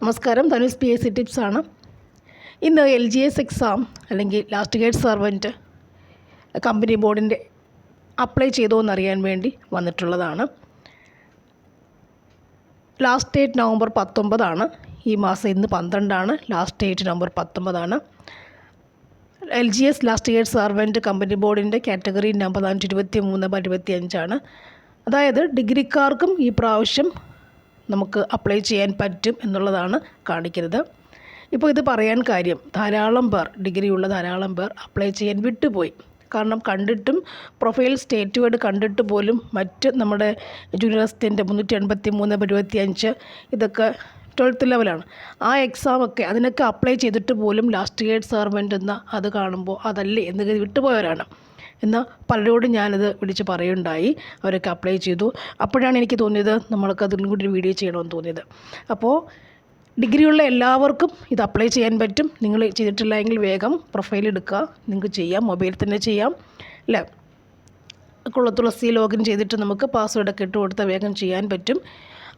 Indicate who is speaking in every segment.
Speaker 1: നമസ്കാരം. Thanus P S C tips ആണ്. ഇന്ന് എൽ ജി എസ് എക്സാം അല്ലെങ്കിൽ ലാസ്റ്റ് ഗേറ്റ് സർവന്റ് കമ്പനി ബോർഡിന്റെ അപ്ലൈ ചെയ്തോ എന്നറിയാൻ വേണ്ടി വന്നിട്ടുള്ളതാണ്. ലാസ്റ്റ് ഡേറ്റ് നവംബർ പത്തൊമ്പതാണ് ഈ മാസം ഇന്ന് പന്ത്രണ്ടാണ് last date November പത്തൊമ്പതാണ് L G S last grade servant company ബോർഡിന്റെ കാറ്റഗറി നമ്പർ നാനൂറ്റി ഇരുപത്തി മൂന്ന് ഇരുപത്തി അഞ്ചാണ് അതായത് ഡിഗ്രിക്കാർക്കും ഈ പ്രാവശ്യം നമുക്ക് അപ്ലൈ ചെയ്യാൻ പറ്റും എന്നുള്ളതാണ് കാണിക്കുന്നത്. ഇപ്പോൾ ഇത് പറയാൻ കാര്യം ധാരാളം പേർ ഡിഗ്രിയുള്ള ധാരാളം പേർ അപ്ലൈ ചെയ്യാൻ വിട്ടുപോയി. കാരണം കണ്ടിട്ടും പ്രൊഫൈൽ സ്റ്റേറ്റ് സ്റ്റേറ്റുമായിട്ട് കണ്ടിട്ട് പോലും മറ്റ് നമ്മുടെ ജൂനിയർ മുന്നൂറ്റി എൺപത്തി മൂന്ന് ഇരുപത്തി അഞ്ച് ഇതൊക്കെ ട്വൽത്ത് ലെവലാണ് ആ എക്സാമൊക്കെ അതിനൊക്കെ അപ്ലൈ ചെയ്തിട്ട് പോലും ലാസ്റ്റ് ഗേഡ് സർവന്റ് എന്ന അത് കാണുമ്പോൾ അതല്ലേ എന്ന് വിട്ടുപോയവരാണ്. എന്നാൽ പലരോടും ഞാനത് വിളിച്ച് പറയുണ്ടായി. അവരൊക്കെ അപ്ലൈ ചെയ്തു. അപ്പോഴാണ് എനിക്ക് തോന്നിയത് നമ്മൾക്ക് അതിലും കൂടി ഒരു വീഡിയോ ചെയ്യണമെന്ന് തോന്നിയത്. അപ്പോൾ ഡിഗ്രിയുള്ള എല്ലാവർക്കും ഇത് അപ്ലൈ ചെയ്യാൻ പറ്റും. നിങ്ങൾ ചെയ്തിട്ടില്ല എങ്കിൽ വേഗം പ്രൊഫൈൽ എടുക്കുക. നിങ്ങൾക്ക് ചെയ്യാം. മൊബൈലിൽ തന്നെ ചെയ്യാം. അല്ലേ? കുളത്തുളസി ലോഗിൻ ചെയ്തിട്ട് നമുക്ക് പാസ്വേഡൊക്കെ ഇട്ട് കൊടുത്താൽ വേഗം ചെയ്യാൻ പറ്റും.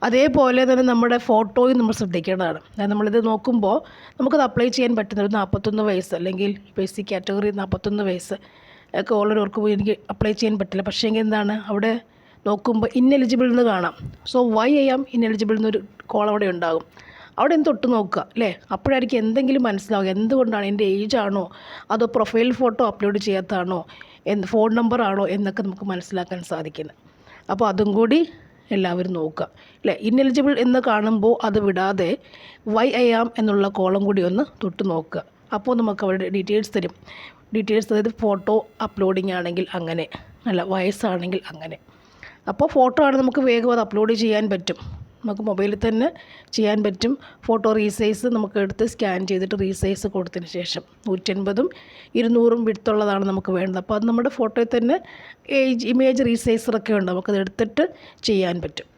Speaker 1: അതേപോലെ തന്നെ നമ്മുടെ ഫോട്ടോയും നമ്മൾ ശ്രദ്ധിക്കേണ്ടതാണ്. അതായത് നമ്മളിത് നോക്കുമ്പോൾ നമുക്കത് അപ്ലൈ ചെയ്യാൻ പറ്റുന്ന ഒരു നാൽപ്പത്തൊന്ന് വയസ്സ് അല്ലെങ്കിൽ ബേസിക് കാറ്റഗറി നാൽപ്പത്തൊന്ന് വയസ്സ്. ഒക്കെ ഉള്ളവർക്ക് പോയി. എനിക്ക് അപ്ലൈ ചെയ്യാൻ പറ്റില്ല. പക്ഷേ എങ്കിൽ എന്താണ്? അവിടെ നോക്കുമ്പോൾ ഇന്നെലിജിബിൾ എന്ന് കാണാം. സോ വൈ ഐ ചെയ്യാം ഇന്നെലിജിബിൾ എന്നൊരു കോൾ അവിടെ ഉണ്ടാകും. അവിടെ എന്ത് തൊട്ട് നോക്കുക അല്ലേ? അപ്പോഴായിരിക്കും എന്തെങ്കിലും മനസ്സിലാവുക. എന്തുകൊണ്ടാണ്? എന്റെ ഏജ് ആണോ? അതോ പ്രൊഫൈൽ ഫോട്ടോ അപ്ലോഡ് ചെയ്യാത്താണോ എന്ത് ഫോൺ നമ്പർ ആണോ? എന്നൊക്കെ നമുക്ക് മനസ്സിലാക്കാൻ സാധിക്കുന്നത് അപ്പോൾ അതും കൂടി എല്ലാവരും നോക്കുക അല്ലേ? ഇന്നെലിജിബിൾ എന്ന് കാണുമ്പോൾ അത് വിടാതെ വൈ ഐ ആം എന്നുള്ള കോളം കൂടി ഒന്ന് തൊട്ട് നോക്കുക. അപ്പോൾ നമുക്ക് അവരുടെ ഡീറ്റെയിൽസ് തരും. ഡീറ്റെയിൽസ് അതായത് ഫോട്ടോ അപ്ലോഡിങ് ആണെങ്കിൽ അങ്ങനെ അല്ല വയസ്സാണെങ്കിൽ അങ്ങനെ. അപ്പോൾ ഫോട്ടോ ആണ് നമുക്ക് വേഗം അത് അപ്ലോഡ് ചെയ്യാൻ പറ്റും. നമുക്ക് മൊബൈലിൽ തന്നെ ചെയ്യാൻ പറ്റും. ഫോട്ടോ റീസൈസ് നമുക്ക് എടുത്ത് സ്കാൻ ചെയ്തിട്ട് റീസൈസ് കൊടുത്തതിന് ശേഷം നൂറ്റൻപതും ഇരുന്നൂറും വിടുത്തുള്ളതാണ് നമുക്ക് വേണ്ടത്. അപ്പോൾ അത് നമ്മുടെ ഫോട്ടോയിൽ തന്നെ ഏജ് ഇമേജ് റീസൈസറൊക്കെ ഉണ്ട്. നമുക്കത് എടുത്തിട്ട് ചെയ്യാൻ പറ്റും.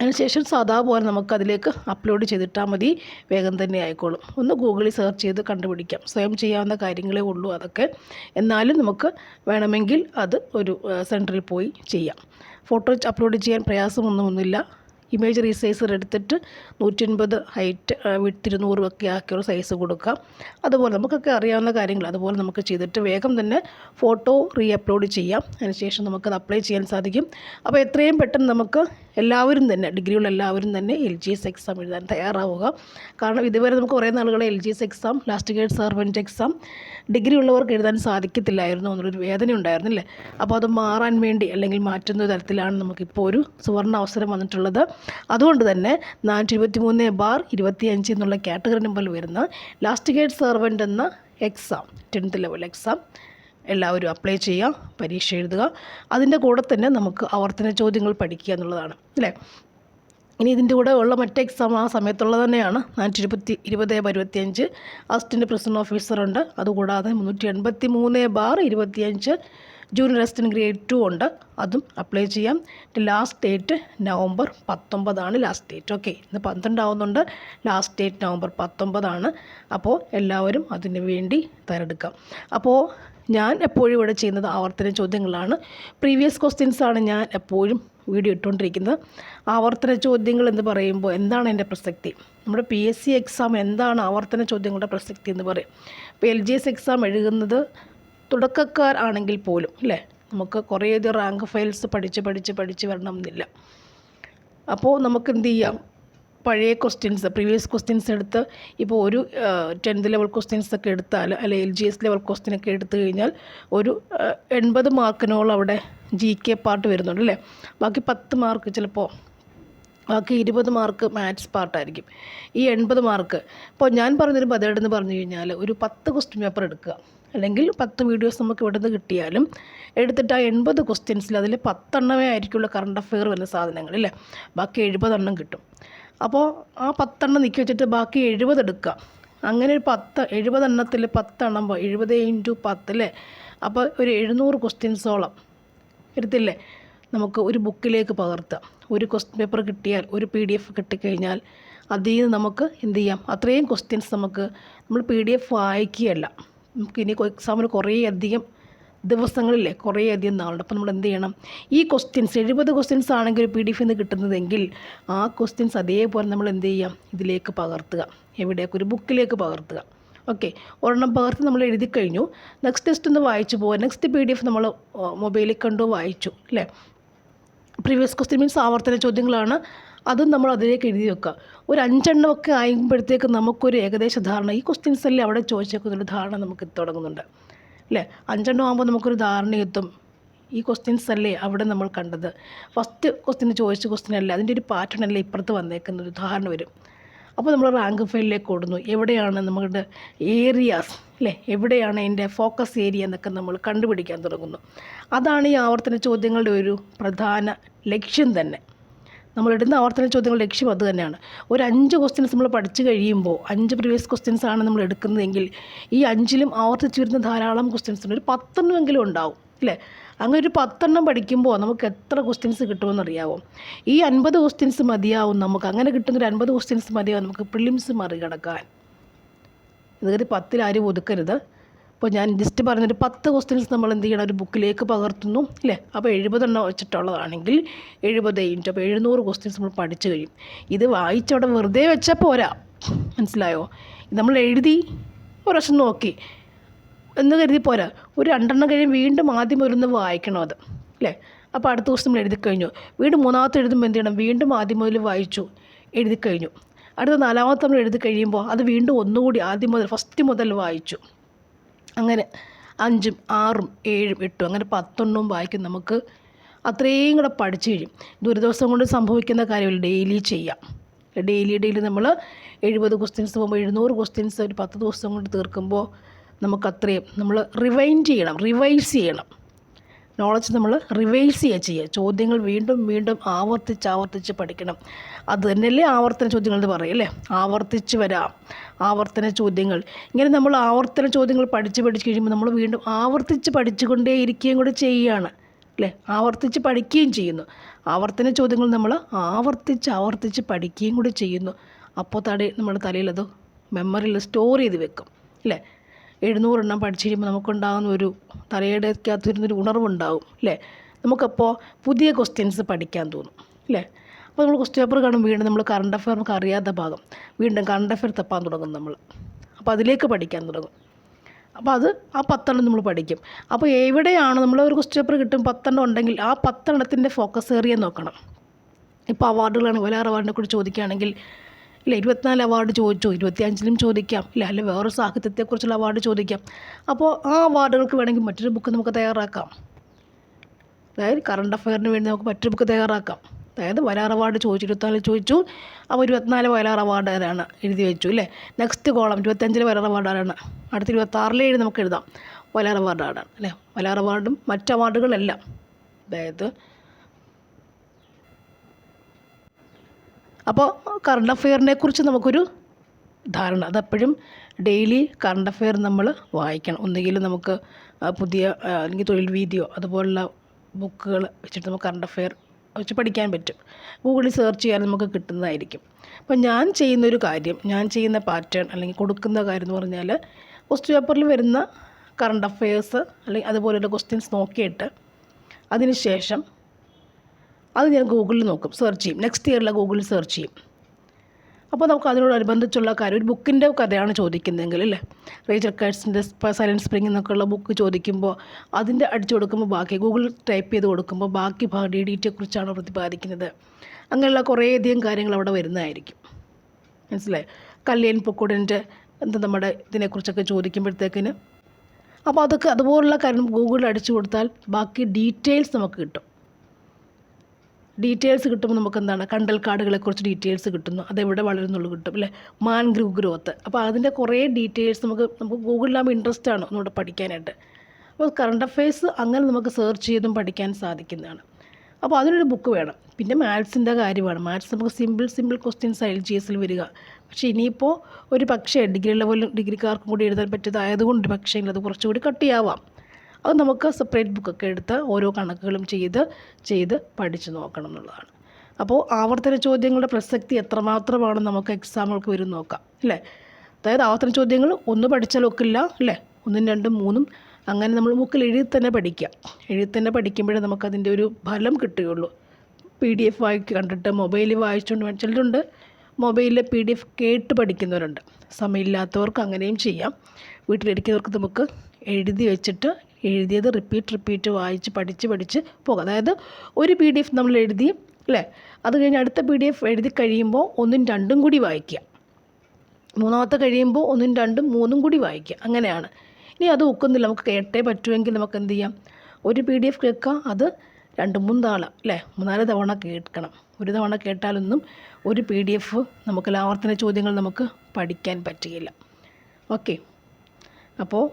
Speaker 1: അതിനുശേഷം സാധാ പോലെ നമുക്ക് അതിലേക്ക് അപ്ലോഡ് ചെയ്തിട്ടാൽ മതി. വേഗം തന്നെ ആയിക്കോളും. ഒന്ന് ഗൂഗിളിൽ സെർച്ച് ചെയ്ത് കണ്ടുപിടിക്കാം. സ്വയം ചെയ്യാവുന്ന കാര്യങ്ങളേ ഉള്ളൂ അതൊക്കെ. എന്നാലും നമുക്ക് വേണമെങ്കിൽ അത് ഒരു സെന്ററിൽ പോയി ചെയ്യാം. ഫോട്ടോ അപ്ലോഡ് ചെയ്യാൻ പ്രയാസമൊന്നുമൊന്നുമില്ല ഇമേജ് റീസൈസർ എടുത്തിട്ട് നൂറ്റൻപത് ഹൈറ്റ് ഇരുന്നൂറും ഒക്കെ ആക്കിയൊരു സൈസ് കൊടുക്കാം. അതുപോലെ നമുക്കൊക്കെ അറിയാവുന്ന കാര്യങ്ങൾ അതുപോലെ നമുക്ക് ചെയ്തിട്ട് വേഗം തന്നെ ഫോട്ടോ റീ അപ്ലോഡ് ചെയ്യാം. അതിനുശേഷം നമുക്കത് അപ്ലൈ ചെയ്യാൻ സാധിക്കും. അപ്പോൾ എത്രയും പെട്ടെന്ന് നമുക്ക് എല്ലാവരും തന്നെ ഡിഗ്രിയുള്ള എല്ലാവരും തന്നെ എൽ ജി എസ് എക്സാം എഴുതാൻ തയ്യാറാവുക. കാരണം ഇതുവരെ നമുക്ക് കുറേ നാളുകൾ L G S exam last grade servant exam degree ഉള്ളവർക്ക് എഴുതാൻ സാധിക്കത്തില്ലായിരുന്നു എന്നൊരു വേദന ഉണ്ടായിരുന്നില്ലേ അപ്പോൾ അത് മാറാൻ വേണ്ടി അല്ലെങ്കിൽ മാറ്റുന്ന തരത്തിലാണ് നമുക്കിപ്പോൾ ഒരു സുവർണ അവസരം വന്നിട്ടുള്ളത്. അതുകൊണ്ട് തന്നെ നാനൂറ്റി ഇരുപത്തി മൂന്ന് ബാർ ഇരുപത്തിയഞ്ച് എന്നുള്ള കാറ്റഗറി നമ്പറിൽ വരുന്ന ലാസ്റ്റ് ഗേഡ് സെർവന്റ് എന്ന എക്സാം ടെൻത്ത് ലെവൽ എക്സാം എല്ലാവരും അപ്ലൈ ചെയ്യുക പരീക്ഷ എഴുതുക. അതിന്റെ കൂടെ തന്നെ നമുക്ക് ആവർത്തന ചോദ്യങ്ങൾ പഠിക്കുക എന്നുള്ളതാണ് അല്ലേ? ഇനി ഇതിന്റെ കൂടെ ഉള്ള മറ്റേ എക്സാം ആ സമയത്തുള്ളത് തന്നെയാണ്. നാനൂറ്റി ഇരുപത്തി ഇരുപത് ഇരുപത്തിയഞ്ച് അസിസ്റ്റന്റ് പ്രസിഡന്റ് ഓഫീസറുണ്ട് അതുകൂടാതെ മുന്നൂറ്റി എൺപത്തി മൂന്ന് ബാർ ഇരുപത്തിയഞ്ച് ജൂനിയർ അസിസ്റ്റന്റ് ഗ്രേഡ് ടു ഉണ്ട്. അതും അപ്ലൈ ചെയ്യാം. ലാസ്റ്റ് ഡേറ്റ് നവംബർ പത്തൊമ്പതാണ് ലാസ്റ്റ് ഡേറ്റ് ഓക്കെ ഇന്ന് പന്ത്രണ്ടാവുന്നുണ്ട്. ലാസ്റ്റ് ഡേറ്റ് നവംബർ പത്തൊമ്പതാണ്. അപ്പോൾ എല്ലാവരും അതിന് വേണ്ടി തയ്യാറെടുക്കാം അപ്പോൾ ഞാൻ എപ്പോഴും ഇവിടെ ചെയ്യുന്നത് ആവർത്തന ചോദ്യങ്ങളാണ്. പ്രീവിയസ് ക്വസ്റ്റ്യൻസാണ് ഞാൻ എപ്പോഴും വീഡിയോ ഇട്ടുകൊണ്ടിരിക്കുന്നത്. ആവർത്തന ചോദ്യങ്ങൾ എന്ന് പറയുമ്പോൾ എന്താണ് എന്റെ പ്രസക്തി? നമ്മുടെ പി എസ് സി എക്സാം എന്താണ് ആവർത്തന ചോദ്യങ്ങളുടെ പ്രസക്തി എന്ന് പറയും. ഇപ്പോൾ എൽ ജി എസ് എക്സാം എഴുതുന്നത് തുടക്കക്കാർ ആണെങ്കിൽ പോലും അല്ലേ? നമുക്ക് കുറേയധികം റാങ്ക് ഫയൽസ് പഠിച്ച് പഠിച്ച് പഠിച്ച് വരണം എന്നില്ല അപ്പോൾ നമുക്ക് എന്ത് ചെയ്യാം? പഴയ ക്വസ്റ്റ്യൻസ് പ്രീവിയസ് ക്വസ്റ്റ്യൻസ് എടുത്ത് ഇപ്പോൾ ഒരു ടെൻത്ത് ലെവൽ ക്വസ്റ്റ്യൻസ് ഒക്കെ എടുത്താൽ അല്ലെ L G S level question ഒക്കെ എടുത്തു കഴിഞ്ഞാൽ ഒരു എൺപത് മാർക്കിനോളം അവിടെ ജി കെ പാർട്ട് വരുന്നുണ്ട് അല്ലേ? ബാക്കി പത്ത് മാർക്ക് ചിലപ്പോൾ ബാക്കി ഇരുപത് മാർക്ക് മാത്സ് പാർട്ടായിരിക്കും. ഈ എൺപത് മാർക്ക് ഇപ്പോൾ ഞാൻ പറഞ്ഞൊരു ബദേഡെന്ന് പറഞ്ഞു കഴിഞ്ഞാൽ ഒരു പത്ത് ക്വസ്റ്റ്യൻ പേപ്പർ എടുക്കുക. അല്ലെങ്കിൽ പത്ത് വീഡിയോസ് നമുക്ക് ഇവിടുന്ന് കിട്ടിയാലും എടുത്തിട്ട് ആ എൺപത് ക്വസ്റ്റ്യൻസിൽ അതിൽ പത്തെണ്ണമേ ആയിരിക്കുള്ളൂ കറണ്ട് അഫെയർ വരുന്ന സാധനങ്ങൾ അല്ലേ ബാക്കി എഴുപതെണ്ണം കിട്ടും. അപ്പോൾ ആ പത്തെണ്ണം നിൽക്കി വെച്ചിട്ട് ബാക്കി എഴുപത് എടുക്കുക. അങ്ങനെ ഒരു പത്ത് എഴുപതെണ്ണത്തിൽ പത്തെണ്ണം എഴുപത് ഇന്റു പത്ത് അല്ലേ അപ്പോൾ ഒരു എഴുന്നൂറ് ക്വസ്റ്റ്യൻസോളം എടുത്തില്ലേ? നമുക്ക് ഒരു ബുക്കിലേക്ക് പകർത്താം ഒരു ക്വസ്റ്റ്യൻ പേപ്പർ കിട്ടിയാൽ ഒരു പി ഡി എഫ് കിട്ടിക്കഴിഞ്ഞാൽ അതിൽ നിന്ന് നമുക്ക് എന്ത് ചെയ്യാം? അത്രയും ക്വസ്റ്റ്യൻസ് നമുക്ക് നമ്മൾ പി ഡി എഫ് വായിക്കുകയല്ല. നമുക്ക് ഇനി എക്സാമിന് കുറേ അധികം ദിവസങ്ങളിലെ കുറേയധികം നാളുണ്ട്. അപ്പോൾ നമ്മൾ എന്ത് ചെയ്യണം? ഈ ക്വസ്റ്റ്യൻസ് എഴുപത് ക്വസ്റ്റ്യൻസ് ആണെങ്കിൽ പി ഡി എഫിൽ നിന്ന് കിട്ടുന്നതെങ്കിൽ ആ ക്വസ്റ്റ്യൻസ് അതേപോലെ നമ്മൾ എന്ത് ചെയ്യാം? ഇതിലേക്ക് പകർത്തുക. എവിടെയൊക്കെ? ഒരു ബുക്കിലേക്ക് പകർത്തുക. ഓക്കെ ഒരെണ്ണം പകർത്ത് നമ്മൾ എഴുതി കഴിഞ്ഞു. നെക്സ്റ്റ് ടെസ്റ്റ് ഒന്ന് വായിച്ചു പോകാം നെക്സ്റ്റ് പി ഡി എഫ് നമ്മൾ മൊബൈലിൽ കണ്ടു വായിച്ചു. അല്ലേ പ്രീവിയസ് ക്വസ്റ്റ്യൻ മീൻസ് ആവർത്തന ചോദ്യങ്ങളാണ്. അതും നമ്മൾ അതിലേക്ക് എഴുതി വെക്കുക. ഒരു അഞ്ചെണ്ണമൊക്കെ ആയുമ്പോഴത്തേക്ക് നമുക്കൊരു ഏകദേശ ധാരണ. ഈ ക്വസ്റ്റ്യൻസ് അല്ലേ അവിടെ ചോദിച്ചേക്കുന്നൊരു ധാരണ നമുക്ക് തുടങ്ങുന്നുണ്ട്. അല്ലേ? അഞ്ചെണ്ണം ആകുമ്പോൾ നമുക്കൊരു ധാരണ എത്തും. ഈ ക്വസ്റ്റ്യൻസ് അല്ലേ അവിടെ നമ്മൾ കണ്ടത്. ഫസ്റ്റ് ക്വസ്റ്റ്യൻ ചോദിച്ച ക്വസ്റ്റ്യൻ അല്ലേ അതിന്റെ ഒരു പാറ്റേൺ അല്ലേ ഇപ്പുറത്ത് വന്നേക്കുന്ന ഒരു ധാരണ വരും. അപ്പോൾ നമ്മൾ റാങ്ക് ഫൈലിലേക്ക് ഓടുന്നു. എവിടെയാണ് നമ്മുടെ ഏരിയാസ് അല്ലേ? എവിടെയാണ് അതിന്റെ ഫോക്കസ് ഏരിയ എന്നൊക്കെ നമ്മൾ കണ്ടുപിടിക്കാൻ തുടങ്ങുന്നു. അതാണ് ഈ ആവർത്തന ചോദ്യങ്ങളുടെ ഒരു പ്രധാന ലക്ഷ്യം തന്നെ. നമ്മളിടുന്ന ആവർത്തന ചോദ്യങ്ങളുടെ ലക്ഷ്യം അത് തന്നെയാണ്. ഒരു അഞ്ച് ക്വസ്റ്റ്യൻസ് നമ്മൾ പഠിച്ചു കഴിയുമ്പോൾ അഞ്ച് പ്രീവിയസ് ക്വസ്റ്റ്യൻസ് ആണ് നമ്മൾ എടുക്കുന്നതെങ്കിൽ ഈ അഞ്ചിലും ആവർത്തിച്ച് വരുന്ന ധാരാളം ക്വസ്റ്റ്യൻസ് ഉണ്ട്. ഒരു പത്തെണ്ണമെങ്കിലും ഉണ്ടാവും അല്ലേ? അങ്ങനെ ഒരു പത്തെണ്ണം പഠിക്കുമ്പോൾ നമുക്ക് എത്ര ക്വസ്റ്റ്യൻസ് കിട്ടുമെന്ന് അറിയാവോ? ഈ അൻപത് ക്വസ്റ്റ്യൻസ് മതിയാവും നമുക്ക്. അങ്ങനെ കിട്ടുന്ന ഒരു അൻപത് ക്വസ്റ്റ്യൻസ് മതിയാവും നമുക്ക്. പ്രിലിംസ് മറികടക്കാൻ. ഇതൊരു പത്തിലാരും ഒതുക്കരുത്. ഇപ്പോൾ ഞാൻ ജസ്റ്റ് പറഞ്ഞൊരു പത്ത് ക്വസ്റ്റ്യൻസ് നമ്മൾ എന്ത് ചെയ്യണം? ഒരു ബുക്കിലേക്ക് പകർത്തുന്നു അല്ലേ? അപ്പോൾ എഴുപതെണ്ണം വെച്ചിട്ടുള്ളതാണെങ്കിൽ എഴുപത് ഇന്റു അപ്പോൾ എഴുന്നൂറ് ക്വസ്റ്റ്യൻസ് നമ്മൾ പഠിച്ചു കഴിയും ഇത് വായിച്ചവിടെ വെറുതെ വെച്ചാൽ പോരാ. മനസ്സിലായോ? നമ്മൾ എഴുതി ഒരു പ്രാവശ്യം നോക്കി. എന്ന് കരുതി പോരാ. ഒരു രണ്ടെണ്ണം കഴിയും വീണ്ടും ആദ്യം ഒരുന്ന് വായിക്കണം അത് അല്ലേ? അപ്പോൾ അടുത്ത ദിവസം നമ്മൾ എഴുതി കഴിഞ്ഞു. വീണ്ടും മൂന്നാമത്തെ എഴുതുമ്പോൾ എന്ത് ചെയ്യണം? വീണ്ടും ആദ്യം മുതൽ വായിച്ചു എഴുതി കഴിഞ്ഞു. അടുത്ത നാലാമത്തെ നമ്മൾ എഴുതി കഴിയുമ്പോൾ അത് വീണ്ടും ഒന്നുകൂടി ആദ്യം മുതൽ ഫസ്റ്റ് മുതൽ വായിച്ചു. അങ്ങനെ അഞ്ചും ആറും ഏഴും എട്ടും അങ്ങനെ പത്തൊണ്ണും വായിക്കും നമുക്ക്. അത്രയും കൂടെ പഠിച്ചു കഴിയും. ദിവസം കൊണ്ട് സംഭവിക്കുന്ന കാര്യമില്ല. ഡെയിലി ചെയ്യാം. ഡെയിലി ഡെയിലി നമ്മൾ എഴുപത് ക്വസ്റ്റ്യൻസ് പോകുമ്പോൾ എഴുന്നൂറ് ക്വസ്റ്റ്യൻസ് ഒരു പത്ത് ദിവസം കൊണ്ട് തീർക്കുമ്പോൾ നമുക്ക് അത്രയും നമ്മൾ റിവൈൻഡ് ചെയ്യണം റിവൈസ് ചെയ്യണം. നോളജ് നമ്മൾ റിവൈസ് ചെയ്യുക ചെയ്യുക. ചോദ്യങ്ങൾ വീണ്ടും വീണ്ടും ആവർത്തിച്ച് ആവർത്തിച്ച് പഠിക്കണം. അത് തന്നെയല്ലേ ആവർത്തന ചോദ്യങ്ങൾ എന്ന് പറയും അല്ലേ? ആവർത്തിച്ച് വരാം. ആവർത്തന ചോദ്യങ്ങൾ. ഇങ്ങനെ നമ്മൾ ആവർത്തന ചോദ്യങ്ങൾ പഠിച്ച് പഠിച്ച് കഴിയുമ്പോൾ നമ്മൾ വീണ്ടും ആവർത്തിച്ച് പഠിച്ചുകൊണ്ടേ ഇരിക്കുകയും കൂടെ ചെയ്യുകയാണ്. അല്ലേ? ആവർത്തിച്ച് പഠിക്കുകയും ചെയ്യുന്നു. ആവർത്തന ചോദ്യങ്ങൾ നമ്മൾ ആവർത്തിച്ച് ആവർത്തിച്ച് പഠിക്കുകയും കൂടി ചെയ്യുന്നു. അപ്പോൾ തടി നമ്മുടെ തലയിലത് മെമ്മറിയിൽ സ്റ്റോർ ചെയ്ത് വെക്കും. അല്ലേ? എഴുന്നൂറെണ്ണം പഠിച്ചു കഴിയുമ്പോൾ നമുക്കുണ്ടാകുന്ന ഒരു തലയുടെ അകത്ത് വരുന്നൊരു ഉണർവുണ്ടാവും അല്ലേ? നമുക്കപ്പോൾ പുതിയ ക്വസ്റ്റ്യൻസ് പഠിക്കാൻ തോന്നും. അല്ലേ? അപ്പോൾ നമ്മൾ ക്വസ്റ്റ്യൻ പേപ്പർ കാണും വീണ്ടും നമ്മൾ കറണ്ട് അഫയർ നമുക്ക് അറിയാത്ത ഭാഗം. വീണ്ടും കറണ്ട് അഫയർ തപ്പാൻ തുടങ്ങും നമ്മൾ അപ്പോൾ അതിലേക്ക് പഠിക്കാൻ തുടങ്ങും. അപ്പോൾ അത് ആ പത്തെണ്ണം നമ്മൾ പഠിക്കും. അപ്പോൾ എവിടെയാണ് നമ്മൾ ഒരു ക്വസ്റ്റ്യൻ പേപ്പർ കിട്ടും പത്തെണ്ണം ഉണ്ടെങ്കിൽ ആ പത്തെണ്ണത്തിന്റെ ഫോക്കസ് ഏറിയ നോക്കണം. ഇപ്പോൾ അവാർഡുകളാണ് വലാർ അവാർഡിനെ കുറിച്ച് ചോദിക്കുകയാണെങ്കിൽ ഇല്ല ഇരുപത്തിനാല് അവാർഡ് ചോദിച്ചു ഇരുപത്തിയഞ്ചിലും ചോദിക്കാം. ഇല്ല അല്ലെ വേറൊരു സാഹിത്യത്തെക്കുറിച്ചുള്ള അവാർഡ് ചോദിക്കാം. അപ്പോൾ ആ അവാർഡുകൾക്ക് വേണമെങ്കിൽ മറ്റൊരു ബുക്ക് നമുക്ക് തയ്യാറാക്കാം. അതായത് കറണ്ട് അഫയറിന് വേണ്ടി നമുക്ക് മറ്റൊരു ബുക്ക് തയ്യാറാക്കാം. അതായത് വയലാർ അവാർഡ് ചോദിച്ചു ഇരുപത്തിനാല് ചോദിച്ചു. അപ്പോൾ ഇരുപത്തിനാല് വയലാർ അവാർഡ് ആരാണ് എഴുതി വെച്ചു അല്ലേ? നെക്സ്റ്റ് കോളം ഇരുപത്തഞ്ചിൽ വയലാർ അവാർഡ് ആരാണ്? അടുത്ത ഇരുപത്താറിലെ എഴുതി നമുക്ക് എഴുതാം. വയലാർ അവാർഡ് ആരാണ്? അല്ലേ? വയലാർ അവാർഡും മറ്റ് അവാർഡുകളെല്ലാം. അതായത് അപ്പോൾ കറണ്ട് അഫെയറിനെ കുറിച്ച് നമുക്കൊരു ധാരണ. അതെപ്പോഴും ഡെയിലി കറണ്ട് അഫെയർ നമ്മൾ വായിക്കണം. ഒന്നുകിൽ നമുക്ക് പുതിയ അല്ലെങ്കിൽ തൊഴിൽ വീതിയോ അതുപോലുള്ള ബുക്കുകൾ വെച്ചിട്ട് നമുക്ക് കറണ്ട് അഫെയർ വെച്ച് പഠിക്കാൻ പറ്റും. ഗൂഗിളിൽ സെർച്ച് ചെയ്യാൻ നമുക്ക് കിട്ടുന്നതായിരിക്കും. അപ്പം ഞാൻ ചെയ്യുന്നൊരു കാര്യം ഞാൻ ചെയ്യുന്ന പാറ്റേൺ അല്ലെങ്കിൽ കൊടുക്കുന്ന കാര്യം എന്ന് പറഞ്ഞാൽ ക്വസ്റ്റ്യൻ പേപ്പറിൽ വരുന്ന കറണ്ട് അഫയേഴ്സ് അല്ലെങ്കിൽ അതുപോലെയുള്ള ക്വസ്റ്റ്യൻസ് നോക്കിയിട്ട് അതിന് ശേഷം അത് ഞാൻ ഗൂഗിളിൽ നോക്കും സെർച്ച് ചെയ്യും. നെക്സ്റ്റ് ഇയറിലെ ഗൂഗിളിൽ സെർച്ച് ചെയ്യും. അപ്പോൾ നമുക്ക് അതിനോടനുബന്ധിച്ചുള്ള കാര്യം ഒരു ബുക്കിന്റെ കഥയാണ് ചോദിക്കുന്നതെങ്കിൽ അല്ലേ? റേച്ചൽ കൈറ്റ്സിന്റെ സൈലന്റ് സ്പ്രിംഗ് എന്നൊക്കെയുള്ള ബുക്ക് ചോദിക്കുമ്പോൾ അതിന്റെ അടിച്ചു കൊടുക്കുമ്പോൾ ബാക്കി ഗൂഗിൾ ടൈപ്പ് ചെയ്ത് കൊടുക്കുമ്പോൾ ബാക്കി ഡി ഡി ടിയെക്കുറിച്ചാണ് പ്രതിപാദിക്കുന്നത്? അങ്ങനെയുള്ള കുറേയധികം കാര്യങ്ങൾ അവിടെ വരുന്നതായിരിക്കും. മനസ്സിലായി? കല്യാൺ പൊക്കൂടിന്റെ എന്താ നമ്മുടെ ഇതിനെക്കുറിച്ചൊക്കെ ചോദിക്കുമ്പോഴത്തേക്കിന്. അപ്പോൾ അതൊക്കെ അതുപോലുള്ള കാര്യം ഗൂഗിളിൽ അടിച്ചു കൊടുത്താൽ ബാക്കി ഡീറ്റെയിൽസ് നമുക്ക് കിട്ടും. ഡീറ്റെയിൽസ് കിട്ടുമ്പോൾ നമുക്ക് എന്താണ് കണ്ടൽ കാടുകളെക്കുറിച്ച് ഡീറ്റെയിൽസ് കിട്ടുന്നു. അതെവിടെ വളരുന്നുള്ളൂ കിട്ടും അല്ലേ? മാൻഗ്രൂവ് ഗ്രോത്ത് അപ്പോൾ അതിന്റെ കുറേ ഡീറ്റെയിൽസ് നമുക്ക് നമുക്ക് ഗൂഗിളിലാകുമ്പോൾ ഇൻട്രസ്റ്റ് ആണ് ഒന്നുകൂടെ പഠിക്കാനായിട്ട്. അപ്പോൾ കറണ്ട് അഫയേഴ്സ് അങ്ങനെ നമുക്ക് സെർച്ച് ചെയ്തും പഠിക്കാൻ സാധിക്കുന്നതാണ്. അപ്പോൾ അതിനൊരു ബുക്ക് വേണം. പിന്നെ മാത്സിന്റെ കാര്യമാണ്. മാത്സ് നമുക്ക് simple simple questions L G എസിൽ വരിക. പക്ഷേ ഇനിയിപ്പോൾ ഒരു പക്ഷേ ഡിഗ്രി ലെവലും ഡിഗ്രിക്കാർക്കും കൂടി എഴുതാൻ പറ്റിയതായതുകൊണ്ട് പക്ഷേ അത് കുറച്ചുകൂടി കട്ടിയാവാം. അത് നമുക്ക് സെപ്പറേറ്റ് ബുക്കൊക്കെ എടുത്ത് ഓരോ കണക്കുകളും ചെയ്ത് ചെയ്ത് പഠിച്ചു നോക്കണം എന്നുള്ളതാണ്. അപ്പോൾ ആവർത്തന ചോദ്യങ്ങളുടെ പ്രസക്തി എത്രമാത്രമാണ് നമുക്ക് എക്സാമുകൾക്ക് വരും നോക്കാം അല്ലേ? അതായത് ആവർത്തന ചോദ്യങ്ങൾ ഒന്ന് പഠിച്ചാൽ ഒക്കില്ല അല്ലേ? ഒന്നും രണ്ടും മൂന്നും അങ്ങനെ നമ്മൾ ബുക്കിൽ എഴുതി തന്നെ പഠിക്കാം. എഴുതി തന്നെ പഠിക്കുമ്പോഴേ നമുക്കതിന്റെ ഒരു ഫലം കിട്ടുകയുള്ളൂ. പി ഡി എഫ് വായിക്ക് കണ്ടിട്ട് മൊബൈലിൽ വായിച്ചുകൊണ്ട് ചിലരുണ്ട് മൊബൈലിൽ പി ഡി എഫ് കേട്ട് പഠിക്കുന്നവരുണ്ട്. സമയമില്ലാത്തവർക്ക് അങ്ങനെയും ചെയ്യാം. വീട്ടിലിരിക്കുന്നവർക്ക് നമുക്ക് എഴുതി വെച്ചിട്ട് എഴുതിയത് റിപ്പീറ്റ് റിപ്പീറ്റ് വായിച്ച് പഠിച്ച് പഠിച്ച് പോകാം. അതായത് ഒരു പി ഡി എഫ് നമ്മൾ എഴുതി അല്ലേ? അത് കഴിഞ്ഞ് അടുത്ത പി ഡി എഫ് എഴുതി കഴിയുമ്പോൾ ഒന്നും രണ്ടും കൂടി വായിക്കുക. മൂന്നാമത്തെ കഴിയുമ്പോൾ ഒന്നും രണ്ടും മൂന്നും കൂടി വായിക്കുക. അങ്ങനെയാണ്. ഇനി അത് ഒക്കുന്നില്ല. നമുക്ക് കേട്ടേ പറ്റുമെങ്കിൽ നമുക്ക് എന്ത് ചെയ്യാം? ഒരു പി ഡി എഫ് കേൾക്കുക അത് രണ്ട് മൂന്ന് തവണ അല്ലേ? മൂന്നാൽ തവണ കേൾക്കണം. ഒരു തവണ കേട്ടാലൊന്നും ഒരു പി ഡി എഫ് നമുക്ക് ആവർത്തന ചോദ്യങ്ങൾ നമുക്ക് പഠിക്കാൻ പറ്റുകയില്ല. ഓക്കെ അപ്പോൾ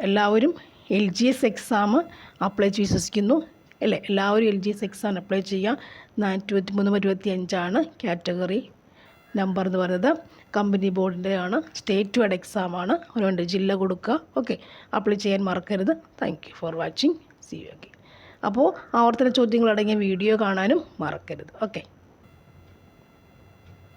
Speaker 1: എല്ലാവരും L G S exam apply ചെയ്ത് വിശ്വസിക്കുന്നു. അല്ലേ? എല്ലാവരും L G S exam apply ചെയ്യുക. നാനൂറ്റി ഇരുപത്തി മൂന്നും ഇരുപത്തി അഞ്ചാണ് കാറ്റഗറി നമ്പർ എന്ന് പറയുന്നത്. കമ്പനി ബോർഡിന്റെ ആണ് സ്റ്റേറ്റ് വൈഡ് എക്സാമാണ് അതുകൊണ്ട് ജില്ല കൊടുക്കുക. ഓക്കെ അപ്ലൈ ചെയ്യാൻ മറക്കരുത്. Thank you for watching see you okay അപ്പോൾ ആവർത്തന ചോദ്യങ്ങളടങ്ങിയ വീഡിയോ കാണാനും മറക്കരുത്. ഓക്കെ